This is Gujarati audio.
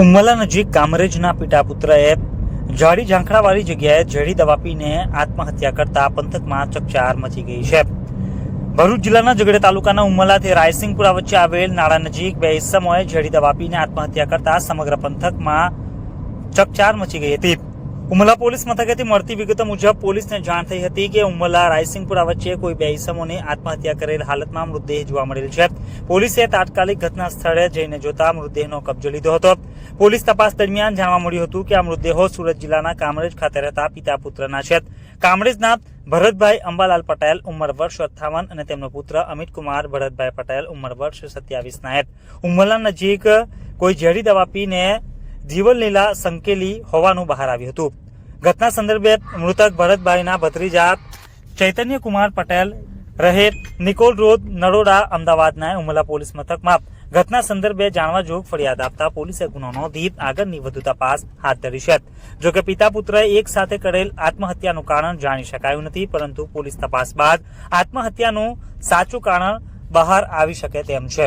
ઉમ્મલા નજીક કામરેજના પિતા પુત્રએ જાડી ઝાંખરાવાળી જગ્યાએ ઝેરી દવા પીને આત્મહત્યા કરતા પંથકમાં ચકચાર મચી ગઈ છે. ભરૂચ જિલ્લાના ઝઘડે તાલુકાના ઉમલાથી રાયસિંગપુરા વચ્ચે આવેલ નાળા નજીક બે ઇસમોએ ઝેરી દવા પીને આત્મહત્યા કરતા સમગ્ર પંથકમાં ચકચાર મચી ગઈ હતી. ઉમલા પોલીસ મથકેથી મળતી વિગતો મુજબ પોલીસને જાણ થઈ હતી કે ઉમલા રાયસિંગપુરા વચ્ચે કોઈ બે ઇસમોને આત્મહત્યા કરેલ હાલતમાં મૃતદેહ જોવા મળેલ છે. પોલીસે તાત્કાલિક ઘટના સ્થળે જઈને જોતા મૃતદેહનો કબજો લીધો હતો. પોલીસ તપાસ દરમિયાન જાણવા મળ્યું હતું કે આ મૃતદેહો સુરત જિલ્લાના કામરેજ ખાતે રહેતા પિતા પુત્રના છે. કામરેજના ભરતભાઈ અંબાલાલ પટેલ ઉંમર વર્ષ અઠ્ઠાવન અને તેમનો પુત્ર અમિત કુમાર ભરતભાઈ પટેલ ઉંમર વર્ષ સત્યાવીસ હેત ઉમલા નજીક કોઈ ઝેરી દવા પીને જીવનલીલા સંકેલી હોવાનું બહાર આવ્યું હતું. ઘટના સંદર્ભે મૃતક ભરતભાઈના ભત્રીજા ચૈતન્ય કુમાર પટેલ રહે નિકોલ રોડ, નરોડા, અમદાવાદના ઉમલા પોલીસ મથકમાં. ઘટના સંદર્ભે જાણવા જોગ ફરિયાદ આપતા પોલીસે ગુનો નોંધી આગળની વધુ તપાસ હાથ ધરી છે. જોકે પિતા પુત્રએ એક સાથે કરેલ આત્મહત્યાનું કારણ જાણી શકાયું નથી, પરંતુ પોલીસ તપાસ બાદ આત્મહત્યાનું સાચું કારણ બહાર આવી શકે તેમ છે.